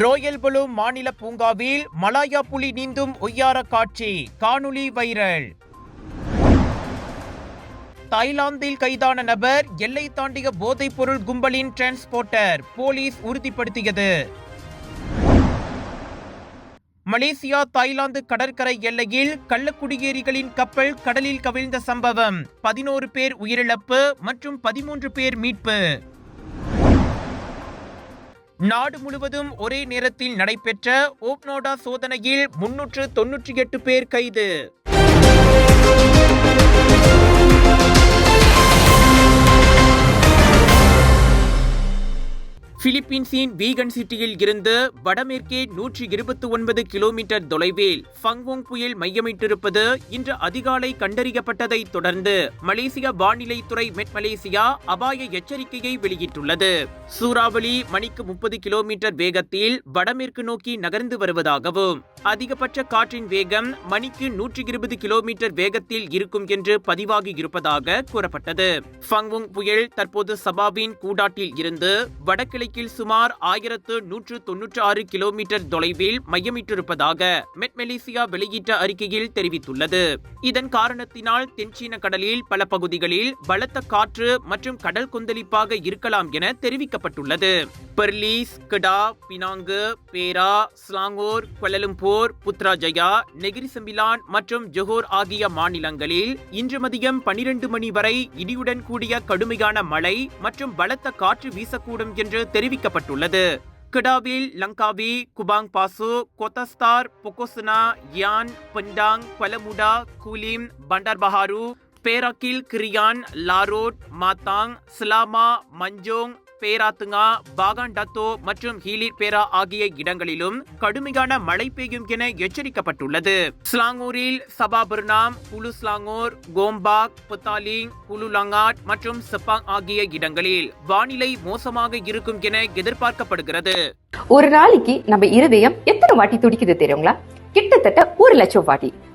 Royal புலு மாநில பூங்காவில் Malaya புலி நீந்தும் ஒய்யார காட்சி காணொளி வைரல். தாய்லாந்தில் கைதான நபர் எல்லை தாண்டிய போதைப்பொருள் கும்பலின் டிரான்ஸ்போர்ட்டர் போலீஸ் உறுதிப்படுத்தியது. மலேசியா தாய்லாந்து கடற்கரை எல்லையில் கள்ளக்குடியேறிகளின் கப்பல் கடலில் கவிழ்ந்த சம்பவம் பதினோரு பேர் உயிரிழப்பு மற்றும் பதிமூன்று பேர் மீட்பு. நாடு முழுவதும் ஒரே நேரத்தில் நடைபெற்ற ஓப்னோடா சோதனையில் முன்னூற்று தொன்னூற்றி எட்டு பேர் கைது. பிலிப்பீன்ஸின் வீகன் சிட்டியில் இருந்து வடமேற்கே நூற்றி இருபத்தி ஒன்பது கிலோமீட்டர் தொலைவில் ஃபங்வோங் புயல் மையமிட்டிருப்பது இன்று அதிகாலை கண்டறியப்பட்டதைத் தொடர்ந்து மலேசிய வானிலைத்துறை மெட் மலேசியா அபாய எச்சரிக்கையை வெளியிட்டுள்ளது. சூறாவளி மணிக்கு முப்பது கிலோமீட்டர் வேகத்தில் வடமேற்கு நோக்கி நகர்ந்து வருவதாகவும் அதிகபட்ச காற்றின் வேகம் மணிக்கு நூற்றி இருபது கிலோமீட்டர் வேகத்தில் இருக்கும் என்று பதிவாகி இருப்பதாக கூறப்பட்டது. ஃபங்வோங் புயல் தற்போது சபாவின் கூடாட்டில் இருந்து வடகிழக்கு வடகிழக்கில் சுமார் ஆயிரத்து நூற்று தொன்னூற்று ஆறு கிலோமீட்டர் தொலைவில் மையமிட்டிருப்பதாக மெட்மெலேசியா வெளியிட்ட அறிக்கையில் தெரிவித்துள்ளது. இதன் காரணத்தினால் தென்சீன கடலில் பல பகுதிகளில் பலத்த காற்று மற்றும் கடல் கொந்தளிப்பாக இருக்கலாம் என தெரிவிக்கப்பட்டுள்ளது. Perlis Kedah Pinang Perak Selangor Kuala Lumpur Putrajaya Negeri Sembilan மற்றும் ஜொஹோர் ஆகிய மாநிலங்களில் இன்று மதியம் பனிரெண்டு மணி வரை இடியுடன் கூடிய கடுமையான மழை மற்றும் பலத்த காற்று வீசக்கூடும் என்று தெரிவிக்கப்பட்டுள்ளது. கிடாவில் Langkawi Kubang Pasu Kota Setar Pokok Sena Yan Pendang பலமுடா Kulim Bandar Baharu பேராக்கில் Kerian Larut Matang Selama Manjung பேராத்துங்கா Bagan Datuk மற்றும் ஹீலிர் பேரா ஆகிய இடங்களிலும் கடுமையான மழை பெய்யும் என எச்சரிக்கப்பட்டுள்ளது. ஸ்லாங்கூரில் Sabak Bernam Hulu Selangor Gombak Petaling Hulu Langat மற்றும் செப்பாங் ஆகிய இடங்களில் வானிலை மோசமாக இருக்கும் என எதிர்பார்க்கப்படுகிறது. ஒரு நாளைக்கு நம்ம இருதயம் எத்தனை வாட்டி துடிக்குது தெரியுங்களா? கிட்டத்தட்ட ஒரு லட்சம் வாட்டி.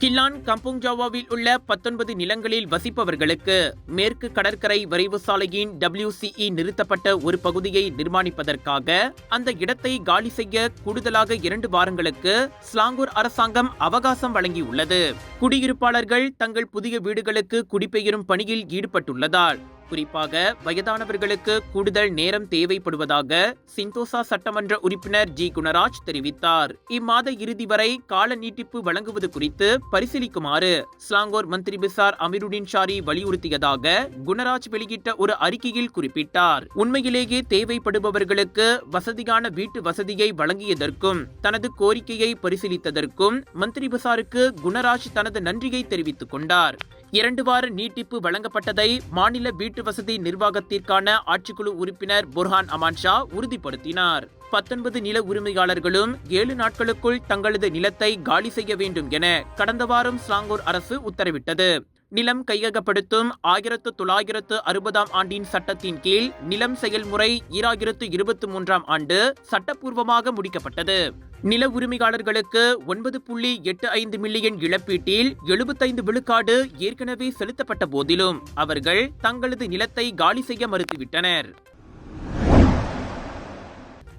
கில்லான் கம்புங் ஜாவாவில் உள்ள பத்தொன்பது நிலங்களில் வசிப்பவர்களுக்கு மேற்கு கடற்கரை விரைவு சாலையின் டபிள்யூசிஇ நிறுத்தப்பட்ட ஒரு பகுதியை நிர்மாணிப்பதற்காக அந்த இடத்தை காலி செய்ய கூடுதலாக இரண்டு வாரங்களுக்கு ஸ்லாங்கூர் அரசாங்கம் அவகாசம் வழங்கியுள்ளது. குடியிருப்பாளர்கள் தங்கள் புதிய வீடுகளுக்கு குடிபெயரும் பணியில் ஈடுபட்டுள்ளதால் குறிப்பாக வயதானவர்களுக்கு கூடுதல் நேரம் தேவைப்படுவதாக சிந்தோசா சட்டமன்ற உறுப்பினர் ஜி. குணராஜ் தெரிவித்தார். இம்மாத இறுதி வரை கால நீட்டிப்பு வழங்குவது குறித்து பரிசீலிக்குமாறு Selangor Menteri Besar Amirudin Shari வலியுறுத்தியதாக குணராஜ் வெளியிட்ட ஒரு அறிக்கையில் குறிப்பிட்டார். உண்மையிலேயே தேவைப்படுபவர்களுக்கு வசதியான வீட்டு வசதியை வழங்கியதற்கும் தனது கோரிக்கையை பரிசீலித்ததற்கும் மந்திரி பிசாருக்கு குணராஜ் தனது நன்றியை தெரிவித்துக் கொண்டார். இரண்டு வார நீட்டிப்பு வழங்கப்பட்டதை மாநில வீட்டு வசதி நிர்வாகத்திற்கான ஆட்சிக்குழு உறுப்பினர் புர்ஹான் அமான்ஷா உறுதிப்படுத்தினார். பத்தொன்பது நில உரிமையாளர்களும் ஏழு நாட்களுக்குள் தங்களது நிலத்தை காலி செய்ய வேண்டும் என கடந்த வாரம் ஸ்லாங்கூர் அரசு உத்தரவிட்டது. நிலம் கையகப்படுத்தும் ஆயிரத்து தொள்ளாயிரத்து அறுபதாம் ஆண்டின் சட்டத்தின் கீழ் நிலம் செயல்முறை ஈராயிரத்து இருபத்தி மூன்றாம் ஆண்டு சட்டப்பூர்வமாக முடிக்கப்பட்டது. நில உரிமையாளர்களுக்கு ஒன்பது புள்ளி எட்டு ஐந்து மில்லியன் இழப்பீட்டில் எழுபத்தைந்து விழுக்காடு ஏற்கனவே செலுத்தப்பட்ட போதிலும் அவர்கள் தங்களது நிலத்தை காலி செய்ய மறுத்துவிட்டனர்.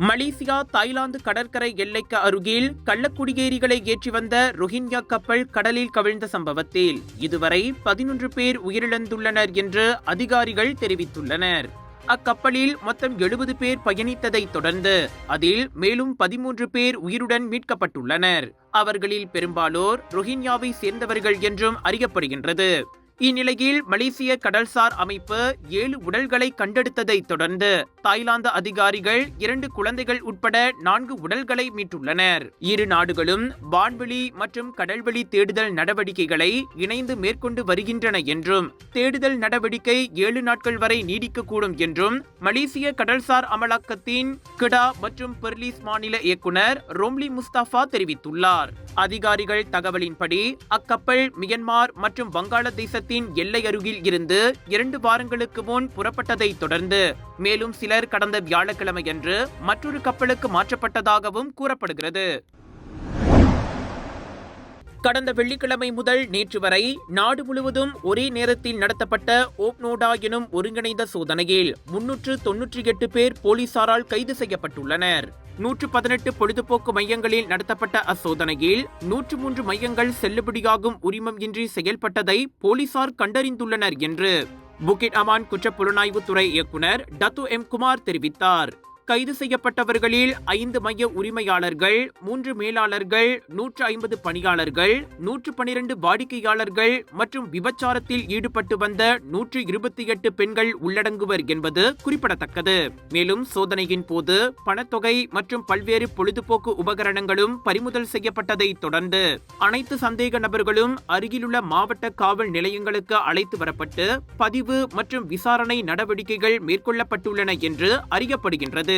மலேசியா தாய்லாந்து கடற்கரை எல்லைக்கு அருகில் கள்ளக்குடியேறிகளை ஏற்றி வந்த ரோஹிங்யா கப்பல் கடலில் கவிழ்ந்த சம்பவத்தில் இதுவரை பதினொன்று பேர் உயிரிழந்துள்ளனர் என்று அதிகாரிகள் தெரிவித்துள்ளனர். அக்கப்பலில் மொத்தம் எழுபது பேர் பயணித்ததைத் தொடர்ந்து அதில் மேலும் பதிமூன்று பேர் உயிருடன் மீட்கப்பட்டுள்ளனர். அவர்களில் பெரும்பாலோர் ரோஹிங்யாவை சேர்ந்தவர்கள் என்றும் அறியப்படுகின்றது. இந்நிலையில் மலேசிய கடல்சார் அமைப்பு ஏழு உடல்களை கண்டெடுத்ததைத் தொடர்ந்து தாய்லாந்து அதிகாரிகள் இரண்டு குழந்தைகள் உட்பட நான்கு உடல்களை மீட்டுள்ளனர். இரு நாடுகளும் வான்வெளி மற்றும் கடல்வெளி தேடுதல் நடவடிக்கைகளை இணைந்து மேற்கொண்டு வருகின்றன என்றும் தேடுதல் நடவடிக்கை ஏழு நாட்கள் வரை நீடிக்கக்கூடும் என்றும் மலேசிய கடல்சார் அமலாக்கத்தின் கிடா மற்றும் பெர்லிஸ் மாநில இயக்குனர் ரோம்லி முஸ்தாஃபா தெரிவித்துள்ளார். அதிகாரிகள் தகவலின்படி அக்கப்பல் மியன்மார் மற்றும் மாநிலத்தின் எல்லை அருகில் இருந்து இரண்டு வாரங்களுக்கு முன் புறப்பட்டதை தொடர்ந்து மேலும் சிலர் கடந்த வியாழக்கிழமையன்று மற்றொரு கப்பலுக்கு மாற்றப்பட்டதாகவும் கூறப்படுகிறது. கடந்த வெள்ளிக்கிழமை முதல் நேற்று வரை நாடு முழுவதும் ஒரே நேரத்தில் நடத்தப்பட்ட ஓப்னோடா எனும் ஒருங்கிணைந்த சோதனையில் முன்னூற்று தொன்னூற்றி எட்டு பேர் போலீசாரால் கைது செய்யப்பட்டுள்ளனர். நூற்று பதினெட்டு பொழுதுபோக்கு மையங்களில் நடத்தப்பட்ட அச்சோதனையில் நூற்று மூன்று மையங்கள் செல்லுபடியாகும் உரிமம் இன்றி செயல்பட்டதை போலீசார் கண்டறிந்துள்ளனர் என்று. புகிட் அமான் குற்றப் புலனாய்வுத்துறை இயக்குனர் டத்து எம் குமார் தெரிவித்தார். கைது செய்யப்பட்டவர்களில் ஐந்து மைய உரிமையாளர்கள் மூன்று மேலாளர்கள் நூற்று ஐம்பது பணியாளர்கள் நூற்று பனிரெண்டு வாடிக்கையாளர்கள் மற்றும் விபச்சாரத்தில் ஈடுபட்டு வந்த நூற்று இருபத்தி எட்டு பெண்கள் உள்ளடங்குவர் என்பது குறிப்பிடத்தக்கது. மேலும் சோதனையின் போது பணத்தொகை மற்றும் பல்வேறு பொழுதுபோக்கு உபகரணங்களும் பறிமுதல் செய்யப்பட்டதை தொடர்ந்து அனைத்து சந்தேக நபர்களும் அருகிலுள்ள மாவட்ட காவல் நிலையங்களுக்கு அழைத்து வரப்பட்டு பதிவு மற்றும் விசாரணை நடவடிக்கைகள் மேற்கொள்ளப்பட்டுள்ளன என்று அறியப்படுகின்றது.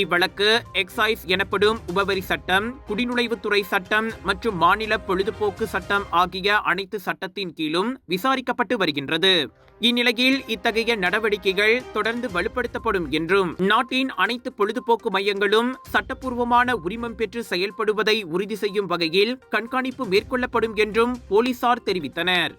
இவ்வழக்கு எக்ஸைஸ் எனப்படும் உபவரி சட்டம் குடிநுழைவுத்துறை சட்டம் மற்றும் மாநில பொழுதுபோக்கு சட்டம் ஆகிய அனைத்து சட்டத்தின் கீழும் விசாரிக்கப்பட்டு வருகின்றது. இந்நிலையில் இத்தகைய நடவடிக்கைகள் தொடர்ந்து வலுப்படுத்தப்படும் என்றும் நாட்டின் அனைத்து பொழுதுபோக்கு மையங்களும் சட்டப்பூர்வமான உரிமம் பெற்று செயல்படுவதை உறுதி செய்யும் வகையில் கண்காணிப்பு மேற்கொள்ளப்படும் என்றும் போலீசார் தெரிவித்தனர்.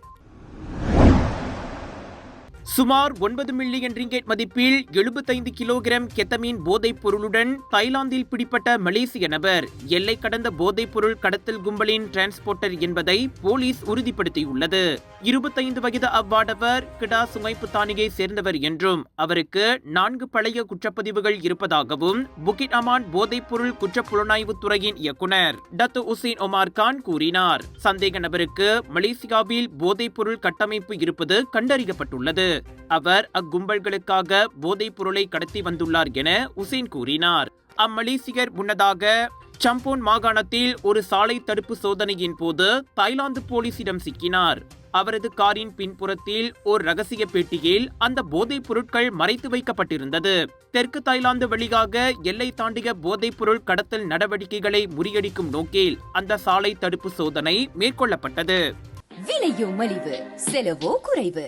சுமார் ஒன்பது மில்லியன் ரிங்கெட் மதிப்பில் எழுபத்தைந்து கிலோகிராம் கெத்தமீன் போதைப் பொருளுடன் தாய்லாந்தில் பிடிப்பட்ட மலேசிய நபர். எல்லை கடந்த போதைப் பொருள் கடத்தல் கும்பலின் டிரான்ஸ்போர்ட்டர் என்பதை போலீஸ் உறுதிப்படுத்தியுள்ளது. இருபத்தைந்து வயது அவ்வாடவர் கிடா சுமைப்பு தானியை சேர்ந்தவர் என்றும் அவருக்கு நான்கு பழைய குற்றப்பதிவுகள் இருப்பதாகவும் புகிட் அமான் போதைப் பொருள் குற்றப் புலனாய்வுத் துறையின் இயக்குனர் டத்து உசேன் ஒமார் கான் கூறினார். சந்தேக நபருக்கு மலேசியாவில் போதைப் பொருள் கட்டமைப்பு இருப்பது கண்டறியப்பட்டுள்ளது. அவர் அக்கும்பல்களுக்காக போதைப் பொருளை கடத்தி வந்துள்ளார் என உசேன் கூறினார். அம்மலேசியர் முன்னதாக சம்போன் மாகாணத்தில் ஒரு சாலை தடுப்பு சோதனையின் போது தாய்லாந்து போலீசிடம் சிக்கினார். அவரது காரின் பின்புறத்தில் ஒரு ரகசிய பெட்டியில் அந்த போதைப் பொருட்கள் மறைத்து வைக்கப்பட்டிருந்தது. தெற்கு தாய்லாந்து வழியாக எல்லை தாண்டிய போதைப் பொருள் கடத்தல் நடவடிக்கைகளை முறியடிக்கும் நோக்கில் அந்த சாலை தடுப்பு சோதனை மேற்கொள்ளப்பட்டது. விலையோ மலிவு செலவோ குறைவு.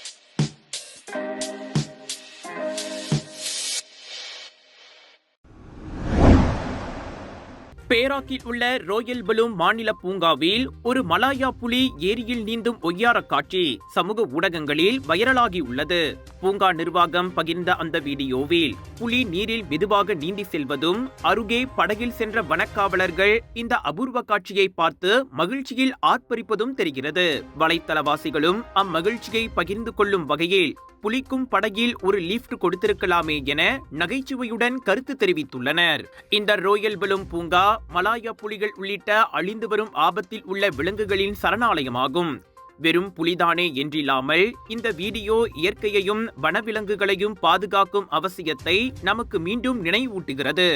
பேராக்கில் உள்ள ரோயல் பலூம் மாநில பூங்காவில் ஒரு மலாயா புலி ஏரியில் நீந்தும் ஒய்யார காட்சி சமூக ஊடகங்களில் வைரலாகி உள்ளது. பூங்கா நிர்வாகம் பகிர்ந்த அந்த வீடியோவில் புலி நீரில் மெதுவாக நீந்தி செல்வதும் அருகே படகில் சென்ற வனக்காவலர்கள் இந்த அபூர்வ காட்சியை பார்த்து மகிழ்ச்சியில் ஆர்ப்பரிப்பதும் தெரிகிறது. வலைத்தளவாசிகளும் அம்மகிழ்ச்சியை பகிர்ந்து கொள்ளும் வகையில் புலிக்கும் படகில் ஒரு லிஃப்ட் கொடுத்திருக்கலாமே என நகைச்சுவையுடன் கருத்து தெரிவித்துள்ளனர். இந்த ரோயல் பலூம் பூங்கா மலாயா புலிகள் உள்ளிட்ட அழிந்து வரும் ஆபத்தில் உள்ள விலங்குகளின் சரணாலயமாகும். வெறும் புலிதானே என்றில்லாமல் இந்த வீடியோ இயற்கையையும் வனவிலங்குகளையும் பாதுகாக்கும் அவசியத்தை நமக்கு மீண்டும் நினைவூட்டுகிறது.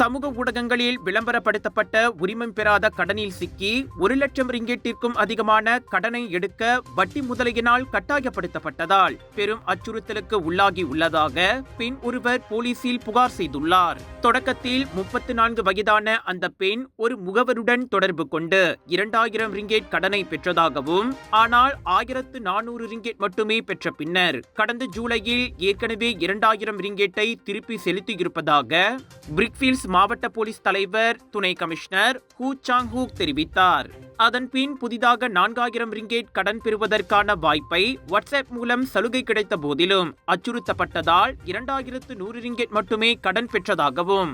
சமூக ஊடகங்களில் விளம்பரப்படுத்தப்பட்ட உரிமம் பெறாத கடனில் சிக்கி ஒரு லட்சம் ரிங்கெட்டிற்கும் அதிகமான கடனை எடுக்க வட்டி முதலையினால் கட்டாயப்படுத்தப்பட்டதால் பெரும் அச்சுறுத்தலுக்கு உள்ளாகி உள்ளதாக பெண் ஒருவர் போலீசில் புகார் செய்துள்ளார். தொடக்கத்தில் முப்பத்தி நான்கு வயதான அந்த பெண் ஒரு முகவருடன் தொடர்பு கொண்டு இரண்டாயிரம் ரிங்கெட் கடனை பெற்றதாகவும் ஆனால் ஆயிரத்து நானூறு ரிங்கெட் மட்டுமே பெற்ற பின்னர் கடந்த ஜூலையில் ஏற்கனவே இரண்டாயிரம் ரிங்கெட்டை திருப்பி செலுத்தியிருப்பதாக பிரிக்ஃபீல்ட்ஸ் மாவட்ட போலீஸ் தலைவர் துணை கமிஷனர் ஹூ சாங் ஹூக் தெரிவித்தார். அதன்பின் புதிதாக நான்காயிரம் ரிங்கேட் கடன் பெறுவதற்கான வாய்ப்பை வாட்ஸ்அப் மூலம் சலுகை கிடைத்த போதிலும் அச்சுறுத்தப்பட்டதால் இரண்டாயிரத்து நூறு ரிங்கேட் மட்டுமே கடன் பெற்றதாகவும்.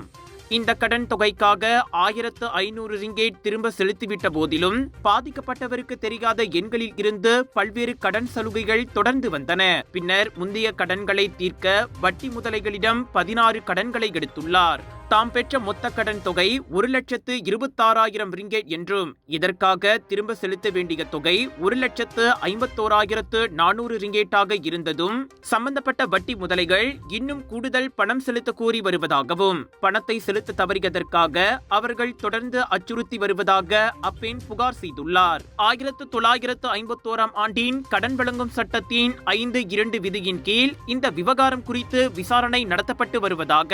இந்த கடன் தொகைக்காக ஆயிரத்து ஐநூறு ரிங்கேட் திரும்ப செலுத்திவிட்ட போதிலும் பாதிக்கப்பட்டவருக்கு தெரியாத எண்களில் இருந்து பல்வேறு கடன் சலுகைகள் தொடர்ந்து வந்தன. பின்னர் முந்தைய கடன்களை தீர்க்க வட்டி முதலைகளிடம் பதினாறு கடன்களை எடுத்துள்ளார். தாம் பெற்ற மொத்த கடன் தொகை ஒரு லட்சத்து இருபத்தாறாயிரம் ரிங்கேட் என்றும் இதற்காக திரும்ப செலுத்த வேண்டிய தொகை ஒரு லட்சத்து ஐம்பத்தோராயிரத்து நானூறு ரிங்கேட்டாக இருந்ததும் சம்பந்தப்பட்ட வட்டி முதலைகள் இன்னும் கூடுதல் பணம் செலுத்த கோரி வருவதாகவும் பணத்தை செலுத்த தவறியதற்காக அவர்கள் தொடர்ந்து அச்சுறுத்தி வருவதாக அப்பெண் புகார் செய்துள்ளார். ஆயிரத்து தொள்ளாயிரத்து ஐம்பத்தோராம் ஆண்டின் கடன் வழங்கும் சட்டத்தின் ஐந்து இரண்டு விதியின் கீழ் இந்த விவகாரம் குறித்து விசாரணை நடத்தப்பட்டு வருவதாக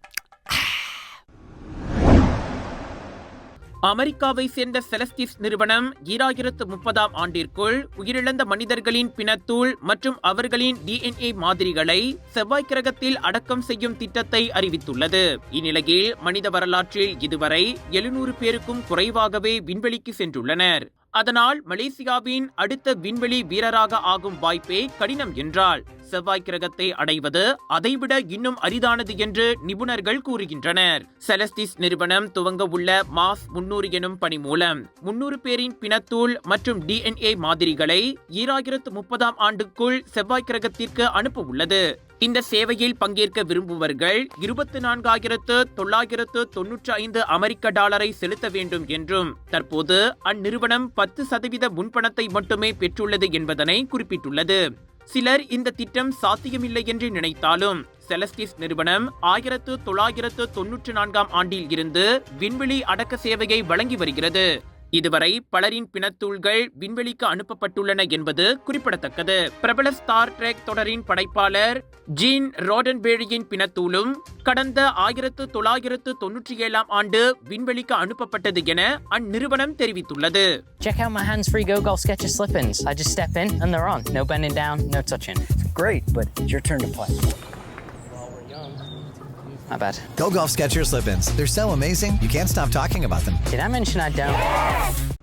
அமெரிக்காவை சேர்ந்த செலஸ்டிஸ் நிறுவனம் ஈராயிரத்து முப்பதாம் ஆண்டிற்குள் உயிரிழந்த மனிதர்களின் பிணத்தூள் மற்றும் அவர்களின் டிஎன்ஏ மாதிரிகளை செவ்வாய் கிரகத்தில் அடக்கம் செய்யும் திட்டத்தை அறிவித்துள்ளது. இந்நிலையில் மனித வரலாற்றில் இதுவரை எழுநூறு பேருக்கும் குறைவாகவே விண்வெளிக்கு சென்றுள்ளனர். அதனால் மலேசியாவின் அடுத்த விண்வெளி வீரராக ஆகும் வாய்ப்பே கடினம் என்றால் செவ்வாய் கிரகத்தை அடைவது அதைவிட இன்னும் அரிதானது என்று நிபுணர்கள் கூறுகின்றனர். செலஸ்டிஸ் நிறுவனம் துவங்க உள்ள மாஸ் முன்னூறு எனும் பணி மூலம் முன்னூறு பேரின் பிணத்தூள் மற்றும் டிஎன்ஏ மாதிரிகளை ஈராயிரத்து முப்பதாம் ஆண்டுக்குள் செவ்வாய் கிரகத்திற்கு அனுப்ப உள்ளது. இந்த சேவையில் பங்கேற்க விரும்புவர்கள் இருபத்தி நான்காயிரத்து தொள்ளாயிரத்து தொன்னூற்றி ஐந்து அமெரிக்க டாலரை செலுத்த வேண்டும் என்றும் தற்போது அந்நிறுவனம் பத்து சதவீத முன்பணத்தை மட்டுமே பெற்றுள்ளது என்பதனை குறிப்பிட்டுள்ளது. சிலர் இந்த திட்டம் சாத்தியமில்லை என்று நினைத்தாலும் செலஸ்டிஸ் நிறுவனம் ஆயிரத்து தொள்ளாயிரத்து தொன்னூற்று நான்காம் ஆண்டில் இருந்து விண்வெளி அடக்க சேவையை வழங்கி வருகிறது. இதுவரை பலரின் பிணத்தூள்கள் விண்வெளிக்கு அனுப்பப்பட்டுள்ளன என்பது குறிப்பிடத்தக்கது பிரபல ஸ்டார் ட்ரெக் தொடரின் படைப்பாளர் ஜீன் ரோடன்பேரியின் பிணத்தூளும் கடந்த ஆயிரத்து தொள்ளாயிரத்து தொன்னூற்றி ஏழாம் ஆண்டு விண்வெளிக்கு அனுப்பப்பட்டது என அந்நிறுவனம் தெரிவித்துள்ளது Check out my hands-free Go Golf Sketcher slip-ins. I just step in and they're on. No bending down, no touching. Great, but it's your turn to play. My bad. Go Golf Skechers slip-ins. They're so amazing, you can't stop talking about them. Did I mention I don't?